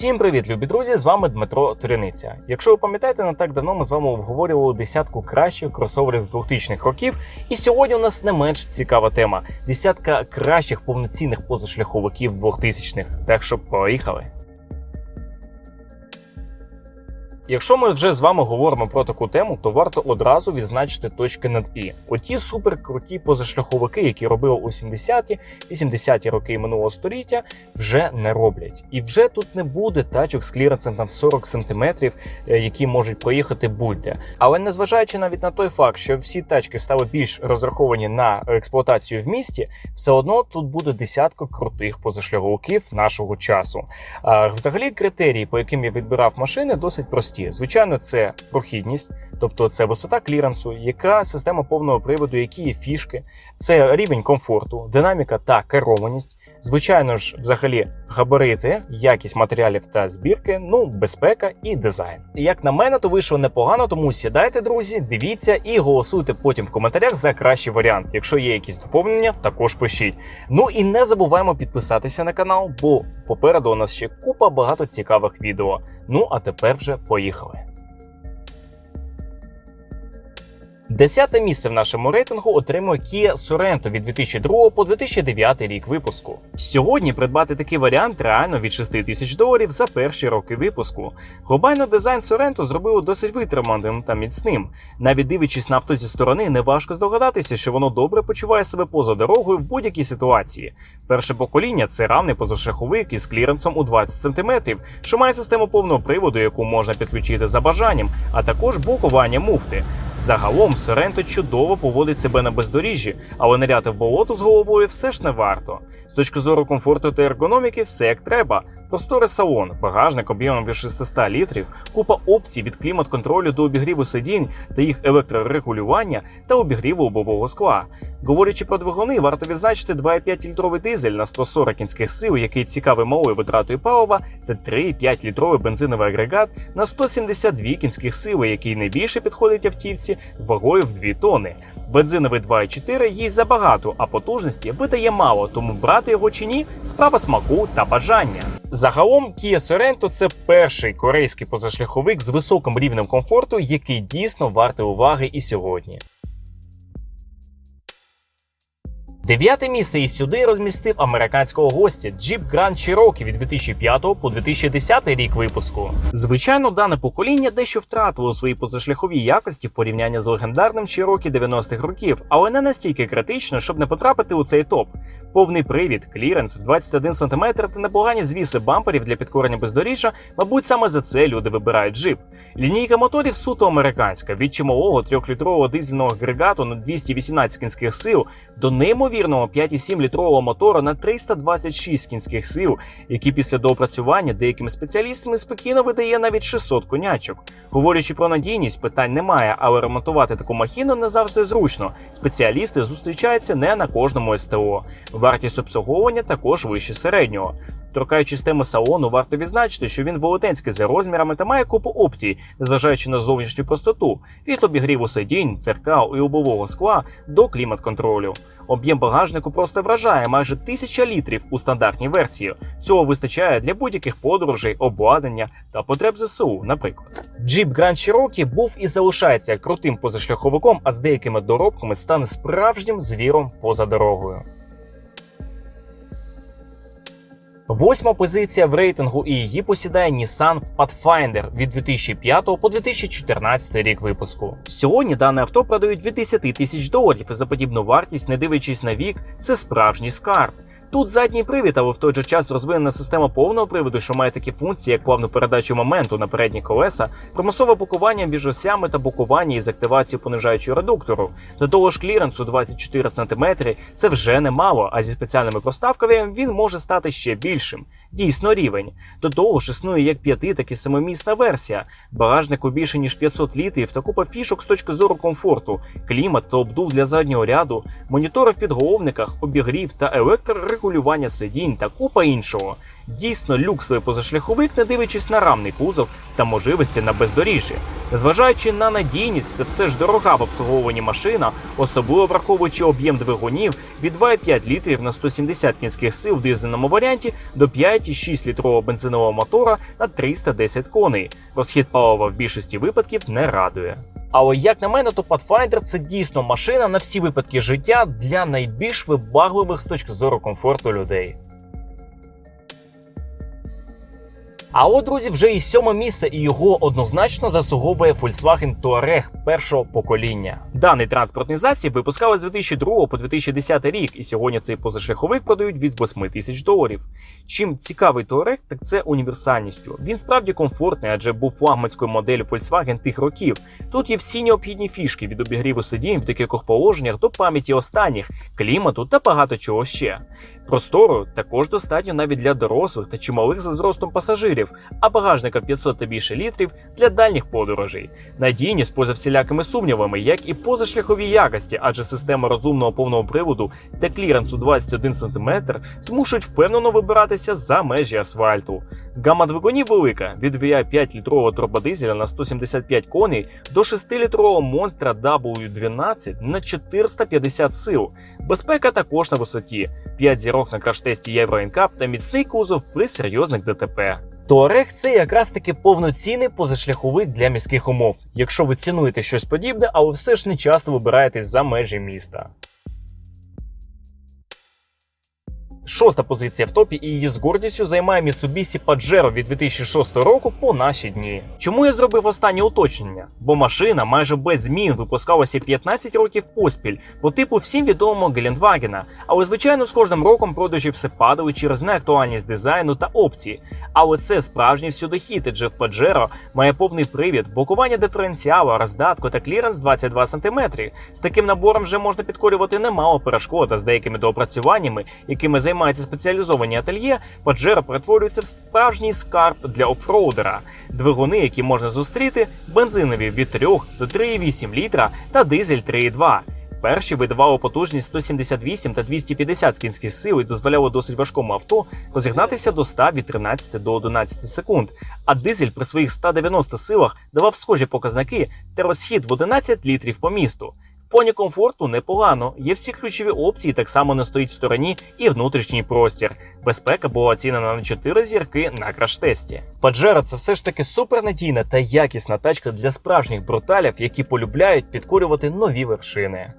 Всім привіт, любі друзі! З вами Дмитро Туряниця. Якщо ви пам'ятаєте, не так давно ми з вами обговорювали десятку кращих кросоверів 2000-х років. І сьогодні у нас не менш цікава тема: десятка кращих повноцінних позашляховиків 2000-х. Так що поїхали. Якщо ми вже з вами говоримо про таку тему, то варто одразу відзначити точки над і. Оті суперкруті позашляховики, які робили у 70-ті, 80-ті роки минулого століття, вже не роблять. І вже тут не буде тачок з кліренсом там 40 см, які можуть проїхати будь-де. Але незважаючи навіть на той факт, що всі тачки стали більш розраховані на експлуатацію в місті, все одно тут буде десятка крутих позашляховиків нашого часу. А, Взагалі, критерії, по яким я відбирав машини, досить прості. Звичайно, це прохідність, тобто це висота кліренсу, яка система повного приводу, які є фішки, це рівень комфорту, динаміка та керованість. Звичайно ж, взагалі, габарити, якість матеріалів та збірки, ну, безпека і дизайн. Як на мене, то вийшло непогано, тому сідайте, друзі, дивіться і голосуйте потім в коментарях за кращий варіант. Якщо є якісь доповнення, також пишіть. Ну і не забуваємо підписатися на канал, бо попереду у нас ще купа багато цікавих відео. Ну а тепер вже поїхали. Десяте місце в нашому рейтингу отримує Kia Sorento від 2002 по 2009 рік випуску. Сьогодні придбати такий варіант реально від 6 тисяч доларів за перші роки випуску. Глобально дизайн Sorento зробили досить витриманим та міцним. Навіть дивлячись на авто зі сторони, неважко здогадатися, що воно добре почуває себе поза дорогою в будь-якій ситуації. Перше покоління це равний позашляховик із кліренсом у 20 см, що має систему повного приводу, яку можна підключити за бажанням, а також блокування муфти. Загалом Соренто чудово поводить себе на бездоріжжі, але ниряти в болото з головою все ж не варто. З точки зору комфорту та ергономіки, все як треба. Просторий салон, багажник об'ємом від 600 літрів, купа опцій від клімат-контролю до обігріву сидінь та їх електрорегулювання та обігріву лобового скла. Говорячи про двигуни, варто відзначити 2,5 літровий дизель на 140 кінських сил, який цікавий малою витратою палива, та 3,5 літровий бензиновий агрегат на 172 кінських сили, який найбільше підходить автівці вагою в 2 тони. Бензиновий 2,4 їсть забагато, а потужності видає мало, тому брати його чи ні справа смаку та бажання. Загалом Kia Sorento – це перший корейський позашляховик з високим рівнем комфорту, який дійсно вартий уваги і сьогодні. Дев'яте місце і сюди розмістив американського гостя Jeep Grand Cherokee від 2005 по 2010 рік випуску. Звичайно, дане покоління дещо втратило свої позашляхові якості в порівнянні з легендарним Cherokee 90-х років, але не настільки критично, щоб не потрапити у цей топ. Повний привід, кліренс, 21 см та непогані звіси бамперів для підкорення бездоріжжя, мабуть, саме за це люди вибирають джип. Лінійка моторів суто американська від чималого 3-літрового дизельного агрегату на 218 кінських сил до неймовірного 5,7 літрового мотора на 326 кінських сил, який після доопрацювання деякими спеціалістами спокійно видає навіть 600 конячок. Говорячи про надійність, питань немає, але ремонтувати таку махіну не завжди зручно. Спеціалісти зустрічаються не на кожному СТО. Вартість обслуговування також вище середнього. Торкаючись теми салону, варто відзначити, що він велетенський за розмірами та має купу опцій, незважаючи на зовнішню простоту, від обігріву сидінь, дзеркал і лобового скла до клімат-контролю. Об'єм багажнику просто вражає майже тисяча літрів у стандартній версії. Цього вистачає для будь-яких подорожей, обладнання та потреб ЗСУ, наприклад. Jeep Grand Cherokee був і залишається крутим позашляховиком, а з деякими доробками стане справжнім звіром поза дорогою. Восьма позиція в рейтингу і її посідає Nissan Pathfinder від 2005 по 2014 рік випуску. Сьогодні дане авто продають від 10 тисяч доларів за подібну вартість, не дивлячись на вік, це справжній скарб. Тут задній привід, але в той же час розвинена система повного приводу, що має такі функції, як плавну передачу моменту на передні колеса, примусове букування між осями та букування із активацією понижаючого редуктору. До того ж, кліренсу 24 см це вже немало, а зі спеціальними проставками він може стати ще більшим. Дійсно рівень. До того ж, існує як п'яти, так і семимісна версія. Багажнику більше ніж 500 літрів та купа фішок з точки зору комфорту, клімат та обдув для заднього ряду, монітори в підголовниках, обігрів та електрорегулювання сидінь та купа іншого. Дійсно, люксовий позашляховик, не дивлячись на рамний кузов та можливості на бездоріжжі. Незважаючи на надійність, це все ж дорога в обслуговуванні машина, особливо враховуючи об'єм двигунів від 2,5 літрів на 170 кінських сил в дизельному варіанті до 5,6 літрового бензинового мотора на 310 коней. Розхід палива в більшості випадків не радує. Але як на мене, то Pathfinder це дійсно машина на всі випадки життя для найбільш вибагливих з точки зору комфорту людей. А от, друзі, вже і сьоме місце, і його однозначно заслуговує Volkswagen Touareg першого покоління. Даний транспортний засіб випускали з 2002 по 2010 рік, і сьогодні цей позашляховик продають від 8 тисяч доларів. Чим цікавий Touareg, так це універсальністю. Він справді комфортний, адже був флагманською моделлю Volkswagen тих років. Тут є всі необхідні фішки від обігріву сидінь в декількох положеннях до пам'яті останніх, клімату та багато чого ще. Простору також достатньо навіть для дорослих та чималих за зростом пасажирів, а багажника 500 та більше літрів для дальніх подорожей. Надійність поза всілякими сумнівами, як і позашляхові якості, адже система розумного повного приводу та кліренсу 21 см змушують впевнено вибиратися за межі асфальту. Гама двигунів велика від VI 5-літрового турбодизеля на 175 коней до 6-літрового монстра W12 на 450 сил. Безпека також на висоті. 5 зірок на краш-тесті Євро NCAP та міцний кузов при серйозних ДТП. Туарег це якраз таки повноцінний позашляховик для міських умов, якщо ви цінуєте щось подібне, але все ж не часто вибираєтесь за межі міста. Шоста позиція в топі і її з гордістю займає Mitsubishi Pajero від 2006 року по наші дні. Чому я зробив останнє уточнення? Бо машина майже без змін випускалася 15 років поспіль, по типу всім відомого Гелендвагена. Але звичайно, з кожним роком продажі все падали через неактуальність дизайну та опції. Але це справжній всюдохід, адже в Pajero має повний привід, блокування диференціала, роздатку та кліренс 22 см. З таким набором вже можна підкорювати немало перешкод, а з деякими доопрацюваннями, якими займаються спеціалізовані ательє, Pajero перетворюється в справжній скарб для офроудера. Двигуни, які можна зустріти, бензинові від 3 до 3,8 літра та дизель 3,2. Перші видавали потужність 178 та 250 кінських сил і дозволяли досить важкому авто розігнатися до 100 від 13 до 11 секунд. А дизель при своїх 190 силах давав схожі показники та розхід в 11 літрів по місту. В плані комфорту непогано. Є всі ключові опції, так само не стоїть в стороні і внутрішній простір. Безпека була оцінена на 4 зірки на краш-тесті. Паджеро – це все ж таки супернадійна та якісна тачка для справжніх бруталів, які полюбляють підкорювати нові вершини.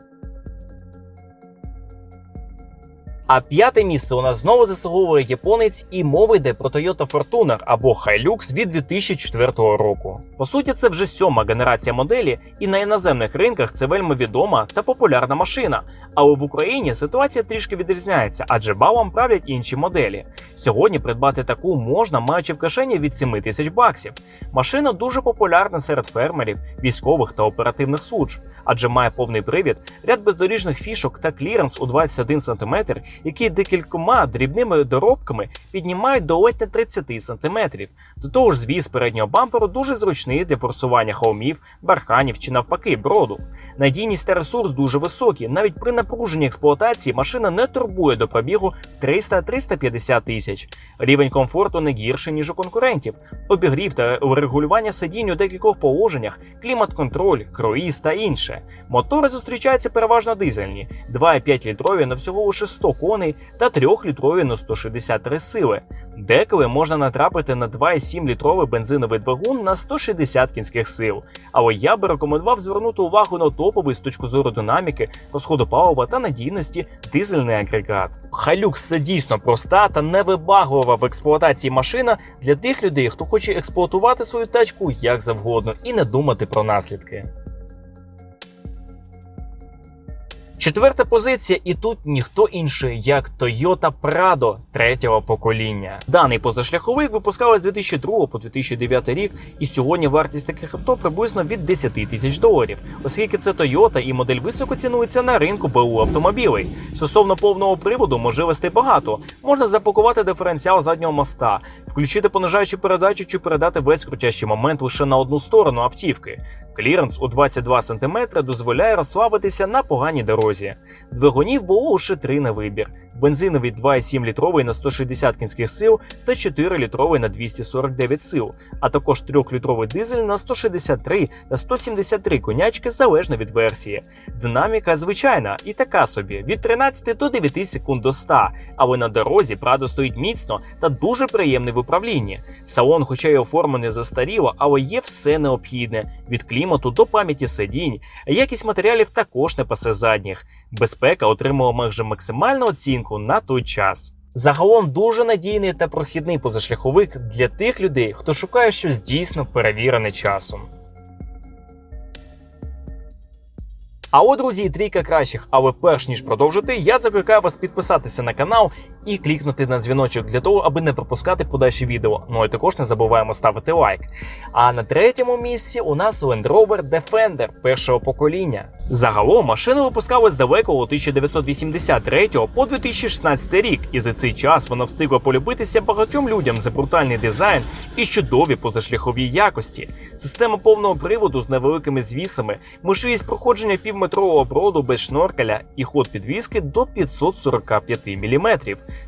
А п'яте місце у нас знову заслуговує японець, і мова йде про Toyota Fortuner або Hilux від 2004 року. По суті, це вже сьома генерація моделі, і на іноземних ринках це вельми відома та популярна машина. Але в Україні ситуація трішки відрізняється, адже балом правлять інші моделі. Сьогодні придбати таку можна, маючи в кишені від 7 тисяч баксів. Машина дуже популярна серед фермерів, військових та оперативних служб, адже має повний привід, ряд бездоріжних фішок та кліренс у 21 см, які декількома дрібними доробками піднімають до ледь не 30 см. До того ж, звіз переднього бамперу дуже зручний для форсування холмів, барханів чи навпаки броду. Надійність та ресурс дуже високі. Навіть при напруженій експлуатації машина не турбує до пробігу в 300-350 тисяч. Рівень комфорту не гірший, ніж у конкурентів. Обігрів та регулювання сидінь у декількох положеннях, клімат-контроль, круїз та інше. Мотори зустрічаються переважно дизельні, 2,5 літрові на всього лише 100 коней та 3-літрові на 163 сили. Деколи можна натрапити на 2,7 літровий бензиновий двигун на 160 кінських сил. Але я би рекомендував звернути увагу на топовий з точки зору динаміки, розходу палива та надійності дизельний агрегат. Hilux – це дійсно проста та невибаглива в експлуатації машина для тих людей, хто хоче експлуатувати свою тачку як завгодно і не думати про наслідки. Четверта позиція, і тут ніхто інший, як Toyota Prado третього покоління. Даний позашляховик випускали з 2002 по 2009 рік, і сьогодні вартість таких авто приблизно від 10 тисяч доларів, оскільки це Toyota і модель високо цінується на ринку БУ автомобілей. Стосовно повного приводу можливостей багато. Можна запакувати диференціал заднього моста, включити понижаючу передачу чи передати весь крутящий момент лише на одну сторону автівки. Кліренс у 22 см дозволяє розслабитися на поганій дорозі. Дорозі. Двигунів було лише три на вибір: бензиновий 2,7 літровий на 160 кінських сил та 4 літровий на 249 сил, а також 3-літровий дизель на 163 та 173 конячки залежно від версії. Динаміка звичайна і така собі від 13 до 9 секунд до 100, але на дорозі Прадо стоїть міцно та дуже приємний в управлінні. Салон, хоча й оформлений застаріло, але є все необхідне від клімату до пам'яті сидінь. Якість матеріалів також не пасе задніх. Безпека отримала майже максимальну оцінку на той час. Загалом дуже надійний та прохідний позашляховик для тих людей, хто шукає щось дійсно перевірене часом. А от, друзі, трійка кращих. Але перш ніж продовжити, я закликаю вас підписатися на канал і клікнути на дзвіночок для того, аби не пропускати подальші відео. Ну і також не забуваємо ставити лайк. А на третьому місці у нас Land Rover Defender першого покоління. Загалом машину випускали з далекого 1983 по 2016 рік, і за цей час вона встигла полюбитися багатьом людям за брутальний дизайн і чудові позашляхові якості. Система повного приводу з невеликими звісами, можливість проходження півметрового броду без шноркеля і ход підвіски до 545 мм.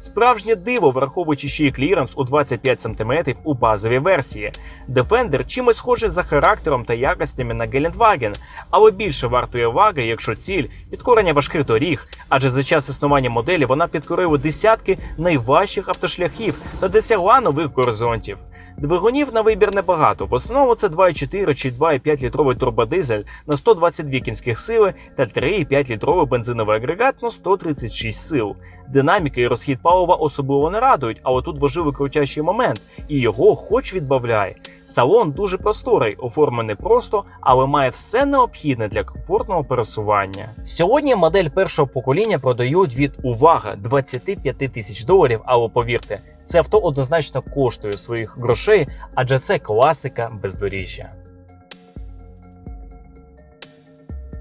Справжнє диво, враховуючи ще й кліренс у 25 см у базовій версії. Defender чимось схожий за характером та якостями на Гелендваген, але більше вартує уваги, якщо ціль підкорення важких доріг, адже за час існування моделі вона підкорила десятки найважчих автошляхів та досягла нових горизонтів. Двигунів на вибір небагато. В основному це 2,4 чи 2,5 літровий турбодизель на 122 кінських сили та 3,5 літровий бензиновий агрегат на 136 сил. Динаміки і розхід палива особливо не радують, але тут важливий крутящий момент, і його хоч відбавляй. Салон дуже просторий, оформлений просто, але має все необхідне для комфортного пересування. Сьогодні модель першого покоління продають від увага 25 тисяч доларів, але повірте, це авто однозначно коштує своїх грошей, адже це класика бездоріжжя.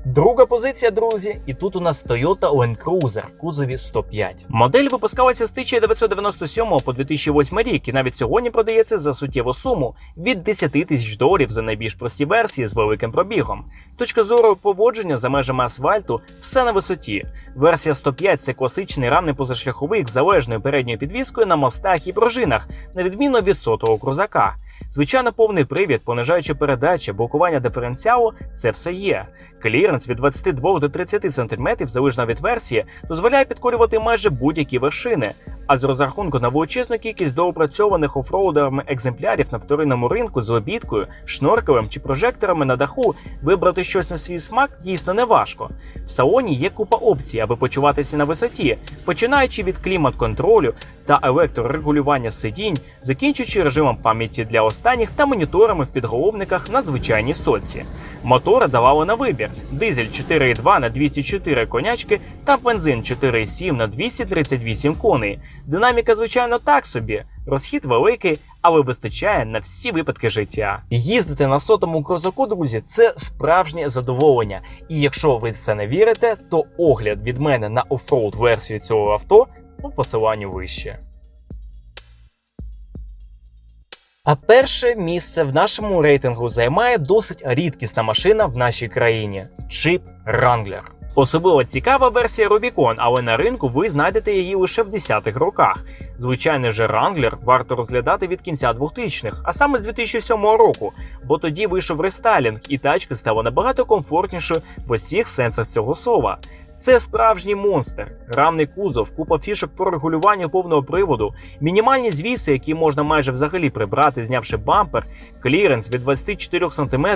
Друга позиція, друзі, і тут у нас Toyota Land Cruiser в кузові 105. Модель випускалася з 1997 по 2008 рік, і навіть сьогодні продається за суттєву суму від 10 тисяч доларів за найбільш прості версії з великим пробігом. З точки зору поводження за межами асфальту, все на висоті. Версія 105 це класичний рамний позашляховик з залежною передньою підвіскою на мостах і пружинах, на відміну від сотого крузака. Звичайно, повний привід, понижаючи передачі, блокування диференціалу це все є. Кліренс від 22 до 30 см залежно від версії дозволяє підкорювати майже будь-які вершини. А з розрахунку на величезну кількість доопрацьованих офроудерами екземплярів на вторинному ринку з обідкою, шноркелем чи прожекторами на даху вибрати щось на свій смак дійсно не важко. В салоні є купа опцій, аби почуватися на висоті, починаючи від клімат-контролю та електрорегулювання сидінь, закінчуючи режимом пам'яті для останніх та моніторами в підголовниках на звичайній соці. Мотори давали на вибір: дизель 4,2 на 204 конячки та бензин 4,7 на 238 коней. Динаміка, звичайно, так собі. Розхід великий, але вистачає на всі випадки життя. Їздити на сотому крузаку, друзі, це справжнє задоволення. І якщо ви це не вірите, то огляд від мене на офроуд версію цього авто по посиланню вище. А перше місце в нашому рейтингу займає досить рідкісна машина в нашій країні Jeep Wrangler. Особливо цікава версія Rubicon, але на ринку ви знайдете її лише в 10-х роках. Звичайний же Wrangler варто розглядати від кінця 2000-х, а саме з 2007 року, бо тоді вийшов рестайлінг, і тачка стала набагато комфортнішою в усіх сенсах цього слова. Це справжній монстр, рамний кузов, купа фішок по регулюванню повного приводу, мінімальні звіси, які можна майже взагалі прибрати, знявши бампер, кліренс від 24 см.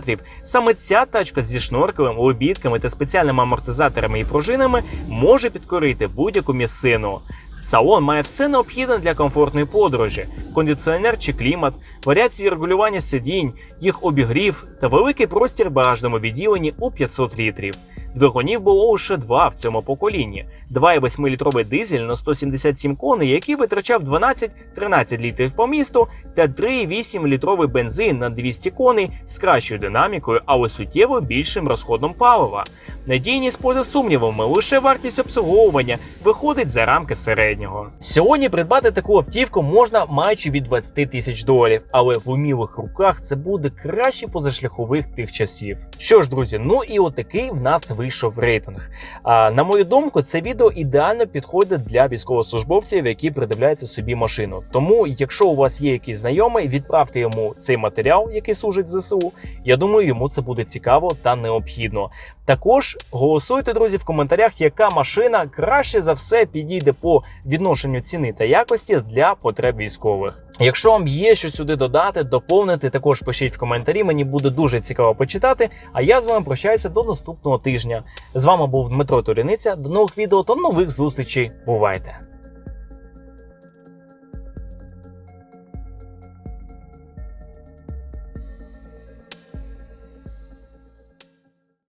Саме ця тачка зі шноркелем, обідками та спеціальними амортизаторами і пружинами може підкорити будь-яку місцину. Салон має все необхідне для комфортної подорожі: кондиціонер чи клімат, варіації регулювання сидінь, їх обігрів та великий простір багажному відділенні у 500 літрів. Двигунів було лише два в цьому поколінні: 2,8-літровий дизель на 177 коней, який витрачав 12-13 літрів по місту, та 3,8-літровий бензин на 200 коней з кращою динамікою, але суттєво більшим розходом палива. Надійність поза сумнівами, лише вартість обслуговування виходить за рамки середнього. Сьогодні придбати таку автівку можна маючи від 20 тисяч доларів, але в умілих руках це буде краще позашляхових тих часів. Що ж, друзі, ну і отакий в нас вийшов вийшов рейтинг. А, на мою думку, це відео ідеально підходить для військовослужбовців, які придивляються собі машину. Тому, якщо у вас є якийсь знайомий, відправте йому цей матеріал, який служить ЗСУ. Я думаю, йому це буде цікаво та необхідно. Також голосуйте, друзі, в коментарях, яка машина краще за все підійде по відношенню ціни та якості для потреб військових. Якщо вам є що сюди додати, доповнити, також пишіть в коментарі. Мені буде дуже цікаво почитати. А я з вами прощаюся до наступного тижня. З вами був Дмитро Туріниця. До нових відео та нових зустрічей. Бувайте!